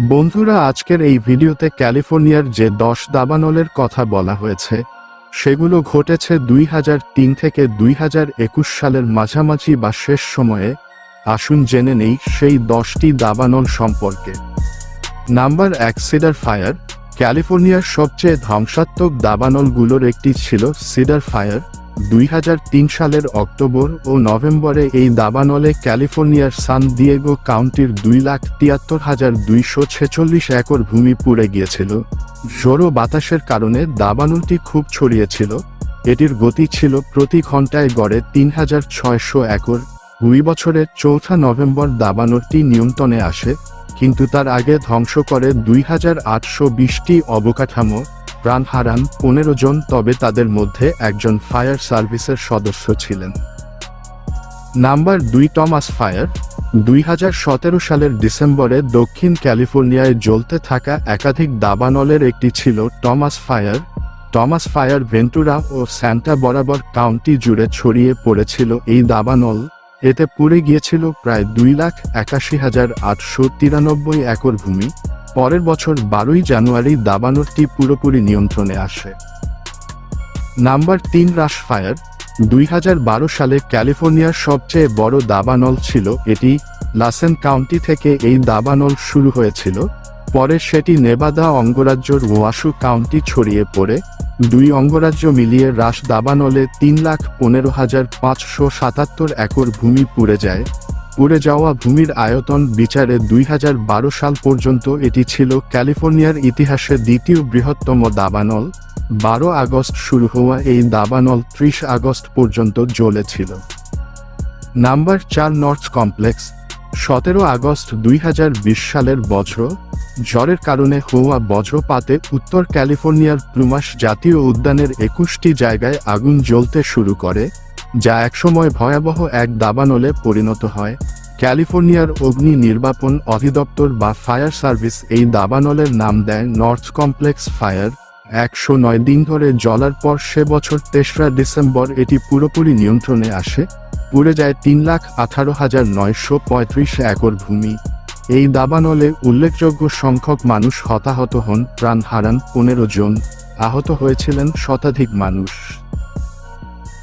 বন্ধুরা, আজকের এই ভিডিওতে ক্যালিফোর্নিয়ার যে দশ দাবানলের কথা বলা হয়েছে, সেগুলো ঘটেছে দুই হাজার তিন থেকে দুই হাজার একুশ সালের মাঝামাঝি বা শেষ সময়ে। আসুন জেনে নেই সেই দশটি দাবানল সম্পর্কে। নাম্বার এক, সিডার ফায়ার। ক্যালিফোর্নিয়ার সবচেয়ে ধ্বংসাত্মক দাবানলগুলোর একটি ছিল সিডার ফায়ার। দুই হাজার তিন সালের অক্টোবর ও নভেম্বরে এই দাবানলে ক্যালিফোর্নিয়ার সান দিয়েগো কাউন্টির দুই লাখ তিয়াত্তর হাজার দুইশো ছেচল্লিশ একর ভূমি পুড়ে গিয়েছিল। জোরো বাতাসের কারণে দাবানলটি খুব ছড়িয়েছিল। এটির গতি ছিল প্রতি ঘন্টায় গড়ে তিন হাজার ছয়শো একর। দুই বছরের চৌঠা নভেম্বর দাবানলটি নিয়ন্ত্রণে আসে, কিন্তু তার আগে ধ্বংস করে দুই হাজার আটশো বিশটি অবকাঠামো প্রাণ হারান পনেরো জন, তবে তাদের মধ্যে একজন ফায়ার সার্ভিসের সদস্য ছিলেন। নাম্বার দুই, টমাস ফায়ার, দুই হাজার সতেরো সালের ডিসেম্বরে দক্ষিণ ক্যালিফোর্নিয়ায় জ্বলতে থাকা একাধিক দাবানলের একটি ছিল Thomas fire. Thomas fire Ventura ও স্যান্টা বরাবর কাউন্টি জুড়ে ছড়িয়ে পড়েছিল এই দাবানল। এতে পুড়ে গিয়েছিল প্রায় দুই লাখ একাশি হাজার আটশো তিরানব্বই একর ভূমি। পরের বছর বারোই জানুয়ারি দাবানলটি পুরোপুরি নিয়ন্ত্রণে আসে। নাম্বার তিন রাশ ফায়ার, দুই হাজার বারো সালে ক্যালিফোর্নিয়ার সবচেয়ে বড় দাবানল ছিল এটি লাসেন কাউন্টি থেকে এই দাবানল শুরু হয়েছিল। পরে সেটি নেবাদা অঙ্গরাজ্যর ওয়াশু কাউন্টি ছড়িয়ে পড়ে। দুই অঙ্গরাজ্য মিলিয়ে রাস দাবানলে তিন লাখ পনেরো হাজার পাঁচশো সাতাত্তর একর ভূমি পুড়ে যায়। পুড়ে যাওয়া ভূমির আয়তন বিচারে দুই হাজার বারো সাল পর্যন্ত এটি ছিল ক্যালিফোর্নিয়ার ইতিহাসে দ্বিতীয় বৃহত্তম দাবানল। বারো আগস্ট শুরু হওয়া এই দাবানল ত্রিশ আগস্ট পর্যন্ত জ্বলেছিল নাম্বার চার নর্থ কমপ্লেক্স। সতেরো আগস্ট দুই হাজার বিশ সালের বজ্র। ঝড়ের কারণে হওয়া বজ্রপাতে উত্তর ক্যালিফোর্নিয়ার প্লুমাস জাতীয় উদ্যানের একুশটি জায়গায় আগুন জ্বলতে শুরু করে। যা একসময় ভয়াবহ এক দাবানলে পরিণত হয়। ক্যালিফোর্নিয়ার অগ্নি নির্বাপন অধিদপ্তর বা ফায়ার সার্ভিস এই দাবানলের নাম দেয় নর্থ কমপ্লেক্স ফায়ার। একশো নয় দিন ধরে জ্বলার পর সে বছর তেসরা ডিসেম্বর এটি পুরোপুরি নিয়ন্ত্রণে আসে। পুড়ে যায় তিন লাখ আঠারো হাজার নয়শো পঁয়ত্রিশ একর ভূমি। এই দাবানলে উল্লেখযোগ্য সংখ্যক মানুষ হতাহত হন, প্রাণ হারান পনেরো জন। আহত হয়েছিলেন শতাধিক মানুষ।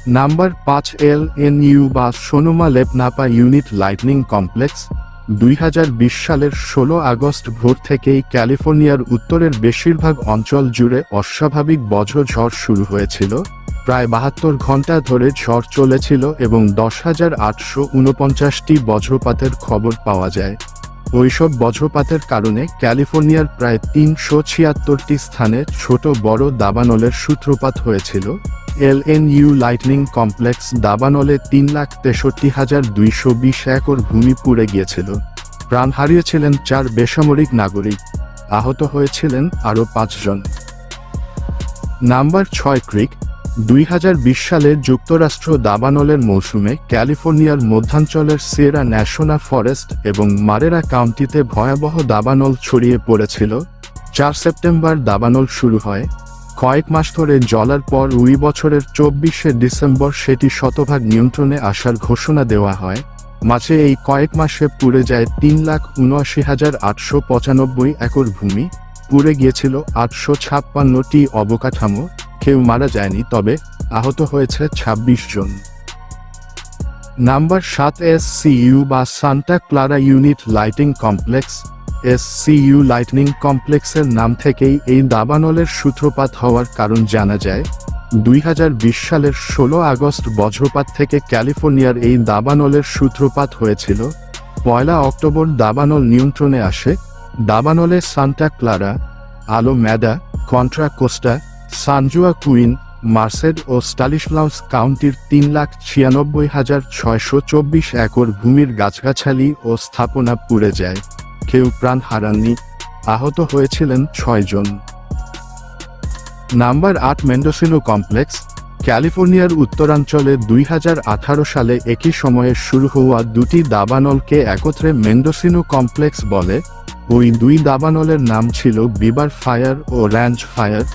নাম্বার পাঁচ এল এন ইউ বা Sonoma Lake Napa unit lightning complex, দুই হাজার বিশ সালের ষোলো আগস্ট ভোর থেকেই ক্যালিফোর্নিয়ার উত্তরের বেশিরভাগ অঞ্চল জুড়ে অস্বাভাবিক বজ্রঝড় শুরু হয়েছিল, প্রায় বাহাত্তর ঘণ্টা ধরে ঝড় চলেছিল এবং দশ হাজার আটশো উনপঞ্চাশটি বজ্রপাতের খবর পাওয়া যায়। ওইসব বজ্রপাতের কারণে ক্যালিফোর্নিয়ার প্রায় তিনশো ছিয়াত্তরটি স্থানে ছোট বড় দাবানলের সূত্রপাত হয়েছিল L N U lightning complex দাবানলে তিন লাখ তেষট্টি হাজার দুইশো বিশ একর ভূমি পুড়ে গিয়েছিল। প্রাণ হারিয়েছিলেন চার বেসামরিক নাগরিক। আহত হয়েছিলেন আরও পাঁচজন। নাম্বার ছয় ক্রিক, দুই হাজার বিশ সালে যুক্তরাষ্ট্র দাবানলের মৌসুমে ক্যালিফোর্নিয়ার মধ্যাঞ্চলের সিয়েরা ন্যাশনাল ফরেস্ট এবং মারেরা কাউন্টিতে ভয়াবহ দাবানল ছড়িয়ে পড়েছিল। চার সেপ্টেম্বর দাবানল শুরু হয়। কয়েক মাস ধরে জ্বলার পর ওই বছরের চব্বিশে ডিসেম্বর সেটি শতভাগ নিয়ন্ত্রণে আসার ঘোষণা দেওয়া হয়। মাঝে এই কয়েক মাসে পুড়ে যায় তিন লাখ উনআশি হাজার আটশো পঁচানব্বই একর ভূমি। পুড়ে গিয়েছিল আটশো ছাপ্পান্নটি অবকাঠামো। কেউ মারা যায়নি, তবে আহত হয়েছে ২৬ জন। নাম্বার সাত এস সিইউ বা Santa Clara unit lightning complex. S C U lightning কমপ্লেক্সের নাম থেকেই এই দাবানলের সূত্রপাত হওয়ার কারণ জানা যায়। দুই হাজার বিশ সালের ষোলো আগস্ট বজ্রপাত থেকে ক্যালিফোর্নিয়ার এই দাবানলের সূত্রপাত হয়েছিল। পয়লা অক্টোবর দাবানল নিয়ন্ত্রণে আসে। দাবানলে Santa Clara, Alameda, Contra Costa, San Joaquin, Merced ও স্টালিশলাউস কাউন্টির তিন লাখ ছিয়ানব্বই হাজার ছয়শো চব্বিশ একর ভূমির গাছগাছালি ও স্থাপনা পুড়ে যায়। কেউ প্রাণ হারাননি। আহত হয়েছিলেন ছয়জন নাম্বার আট মেন্ডোসিনো কমপ্লেক্স, ক্যালিফোর্নিয়ার উত্তরাঞ্চলে দুই হাজার আঠারো সালে একই সময়ে শুরু হওয়া দুটি দাবানলকে একত্রে মেন্ডোসিনো কমপ্লেক্স বলে, ওই দুই দাবানলের নাম ছিল বিবার ফায়ার ও র্যাঞ্চ ফায়ার।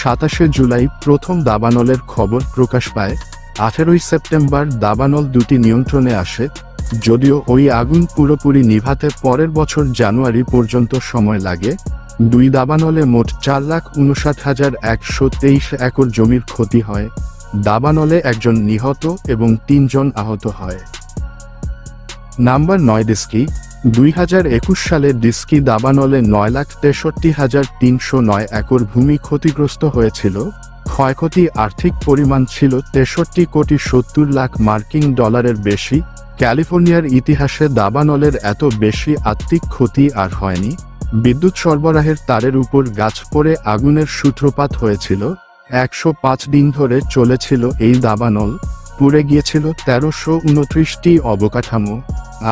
সাতাশে জুলাই প্রথম দাবানলের খবর প্রকাশ পায়। আঠেরোই সেপ্টেম্বর দাবানল দুটি নিয়ন্ত্রণে আসে যদিও ওই আগুন পুরোপুরি নিভাতে পরের বছর জানুয়ারি পর্যন্ত সময় লাগে, দুই দাবানলে মোট চার লাখ উনষাট হাজার একশো তেইশ একর জমির ক্ষতি হয়, দাবানলে একজন নিহত এবং তিনজন আহত হয়। নাম্বার নয় ডিস্কি দুই হাজার একুশ সালে ডিস্কি দাবানলে নয় লাখ তেষট্টি হাজার তিনশো নয় একর ভূমি ক্ষতিগ্রস্ত হয়েছিল। ক্ষয়ক্ষতি আর্থিক পরিমাণ ছিল তেষট্টি কোটি সত্তর লাখ মার্কিন ডলারের বেশি। ক্যালিফোর্নিয়ার ইতিহাসে দাবানলের এত বেশি আত্মিক ক্ষতি আর হয়নি। বিদ্যুৎ সরবরাহের তারের উপর গাছ পড়ে আগুনের সূত্রপাত হয়েছিল। একশো পাঁচ দিন ধরে চলেছিল এই দাবানল। পুড়ে গিয়েছিল তেরোশো উনত্রিশটি অবকাঠামো।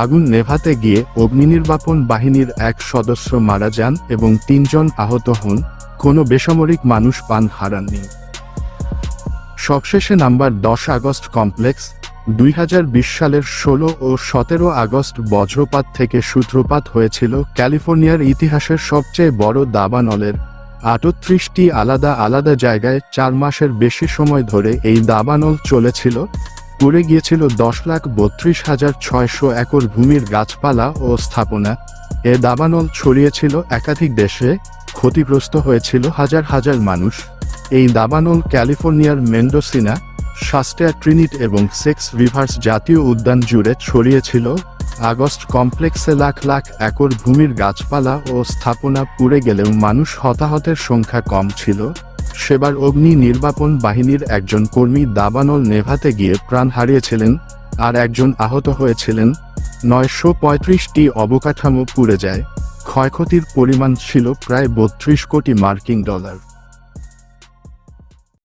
আগুন নেভাতে গিয়ে অগ্নিনির্বাপন বাহিনীর এক সদস্য মারা যান এবং তিনজন আহত হন। কোনো বেসামরিক মানুষ পান হারাননি। সবশেষে নাম্বার দশ আগস্ট কমপ্লেক্স, দুই হাজার বিশ সালের ষোলো ও সতেরো আগস্ট বজ্রপাত থেকে সূত্রপাত হয়েছিল ক্যালিফোর্নিয়ার ইতিহাসের সবচেয়ে বড় দাবানলের। আটত্রিশটি আলাদা আলাদা জায়গায় চার মাসের বেশি সময় ধরে এই দাবানল চলেছিল। পুড়ে গিয়েছিল দশ লাখ বত্রিশ হাজার ছয়শো একর ভূমির গাছপালা ও স্থাপনা। এ দাবানল ছড়িয়েছিল একাধিক দেশে, ক্ষতিগ্রস্ত হয়েছিল হাজার হাজার মানুষ। এই দাবানল ক্যালিফোর্নিয়ার মেন্ডোসিনা শাস্টেয়া ট্রিনিট এবং সেক্স রিভার্স জাতীয় উদ্যান জুড়ে ছড়িয়েছিল আগস্ট কমপ্লেক্সে লাখ লাখ একর ভূমির গাছপালা ও স্থাপনা পুড়ে গেলেও মানুষ হতাহতের সংখ্যা কম ছিল। সেবার অগ্নি নির্বাপন বাহিনীর একজন কর্মী দাবানল নেভাতে গিয়ে প্রাণ হারিয়েছিলেন আর একজন আহত হয়েছিলেন। নয়শো পঁয়ত্রিশটি অবকাঠামো পুড়ে যায়। ক্ষয়ক্ষতির পরিমাণ ছিল প্রায় বত্রিশ কোটি মার্কিন ডলার।